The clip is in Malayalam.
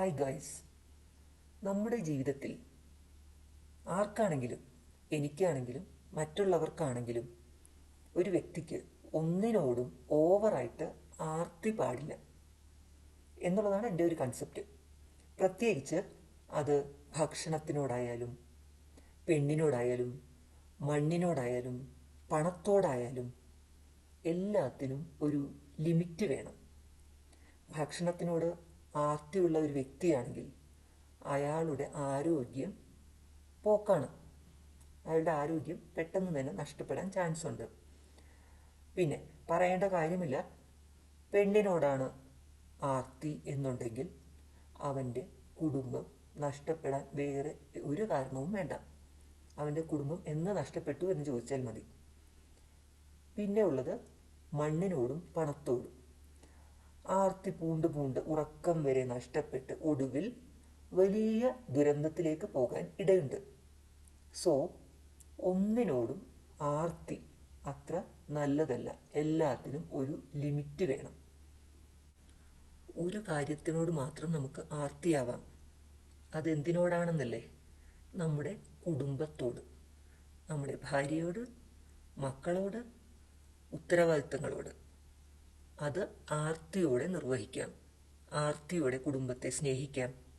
ഹായ് ഗായ്സ് നമ്മുടെ ജീവിതത്തിൽ ആർക്കാണെങ്കിലും എനിക്കാണെങ്കിലും മറ്റുള്ളവർക്കാണെങ്കിലും ഒരു വ്യക്തിക്ക് ഒന്നിനോടും ഓവറായിട്ട് ആർത്തി പാടില്ല എന്നുള്ളതാണ് എന്റെ ഒരു കൺസെപ്റ്റ് പ്രത്യേകിച്ച് അത് ഭക്ഷണത്തിനോടായാലും പെണ്ണിനോടായാലും മണ്ണിനോടായാലും പണത്തോടായാലും എല്ലാത്തിനും ഒരു ലിമിറ്റ് വേണം. ഭക്ഷണത്തിനോട് ആർത്തിയുള്ള ഒരു വ്യക്തിയാണെങ്കിൽ അയാളുടെ ആരോഗ്യം പോക്കാണ്. അയാളുടെ ആരോഗ്യം പെട്ടെന്ന് തന്നെ നഷ്ടപ്പെടാൻ ചാൻസ് ഉണ്ട്. പിന്നെ പറയേണ്ട കാര്യമില്ല. പെണ്ണിനോടാണ് ആർത്തി എന്നുണ്ടെങ്കിൽ അവന്റെ കുടുംബം നഷ്ടപ്പെടാൻ വേറെ ഒരു കാരണവും വേണ്ട. അവന്റെ കുടുംബം എന്ന് നഷ്ടപ്പെട്ടു എന്ന് ചോദിച്ചാൽ മതി. പിന്നെ ഉള്ളത് മണ്ണിനോടും പണത്തോടും. ആർത്തി പൂണ്ട് പൂണ്ട് ഉറക്കം വരെ നഷ്ടപ്പെട്ട് ഒടുവിൽ വലിയ ദുരന്തത്തിലേക്ക് പോകാൻ ഇടയുണ്ട്. സോ ഒന്നിനോടും ആർത്തി അത്ര നല്ലതല്ല. എല്ലാത്തിനും ഒരു ലിമിറ്റ് വേണം. ഒരു കാര്യത്തിനോട് മാത്രം നമുക്ക് ആർത്തിയാവാം. അതെന്തിനോടാണെന്നല്ലേ? നമ്മുടെ കുടുംബത്തോട് നമ്മുടെ ഭാര്യയോട് മക്കളോട് ഉത്തരവാദിത്തങ്ങളോട്. അത് ആർത്തിയോടെ നിർവഹിക്കാം. ആർത്തിയോടെ കുടുംബത്തെ സ്നേഹിക്കാം.